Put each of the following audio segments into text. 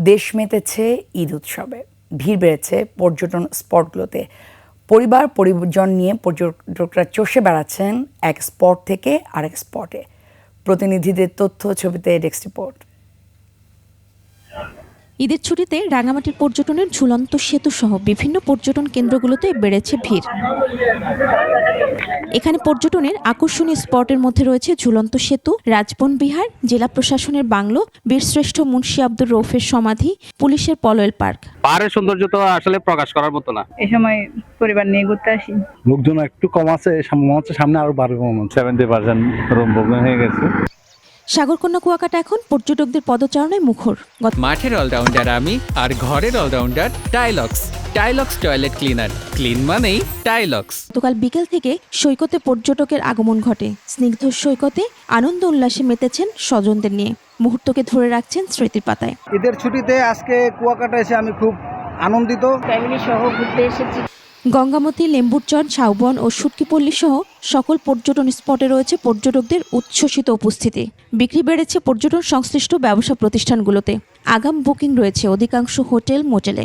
দেশ মেতেছে ঈদ উৎসবে। ভিড় বেড়েছে পর্যটন স্পটগুলোতে। পরিবার, পরিজন নিয়ে পর্যটকরা চষে বেড়াচ্ছেন এক স্পট থেকে আরেক স্পটে। প্রতিনিধিদের তথ্য ছবিতে ডেস্ক রিপোর্ট। ঈদের ছুটিতে রাঙামাটির পর্যটনের ঝুলন্ত সেতু সহ বিভিন্ন পর্যটন কেন্দ্রগুলোতে বেড়েছে ভিড়। এখানে পর্যটনের আকর্ষণীয় স্পটের মধ্যে রয়েছে ঝুলন্ত সেতু রাজবন বিহার জেলা প্রশাসনের বাংলো বীরশ্রেষ্ঠ মুন্সী আব্দুর রৌফের সমাধি পুলিশের পলয়েল পার্ক। পাহাড়ের সৌন্দর্য তো আসলে প্রকাশ করার মতো না। এ সময় পরিবার নিয়ে ঘুরতে আসি। লোকজন একটু কম আছে মনে সামনে আরও বাড়বে মনে হচ্ছে। সেভেন্টি পার্সেন্ট রুম বুকিং হয়ে গেছে। সাগরকন্যা কুয়াকাটা এখন পর্যটকদের পদচারণায় মুখর। গত মাঠের অলরাউন্ডার আমি আর ঘরের allrounder Tilex. Tilex toilet cleaner. Clean মানেই টাইলক্স। গতকাল বিকেল থেকে সৈকতে পর্যটকের আগমন ঘটে। স্নিগ্ধ সৈকতে আনন্দ উল্লাসে মেতেছেন স্বজনদের নিয়ে। মুহূর্তকে ধরে রাখছেন স্মৃতির পাতায়। ঈদের ছুটিতে আজকে কুয়াকাটা এসে আমি খুব আনন্দিত। ফ্যামিলি সহ ঘুরতে এসেছি। গঙ্গামতি লেম্বুরচর ঝাউবন ও সুটকিপল্লী সহ সকল পর্যটন স্পটে রয়েছে পর্যটকদের উচ্ছ্বসিত উপস্থিতি। বিক্রি বেড়েছে পর্যটন সংশ্লিষ্ট ব্যবসা প্রতিষ্ঠানগুলোতে। আগাম বুকিং রয়েছে অধিকাংশ হোটেল মোটেলে।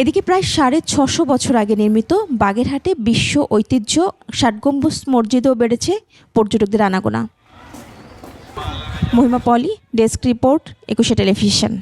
এদিকে প্রায় সাড়ে ছশো বছর আগে নির্মিত বাগেরহাটে বিশ্ব ঐতিহ্য ষাটগম্বুজ মসজিদেও বেড়েছে পর্যটকদের আনাগোনা। Mohima Poli, desk report, Ekushey television.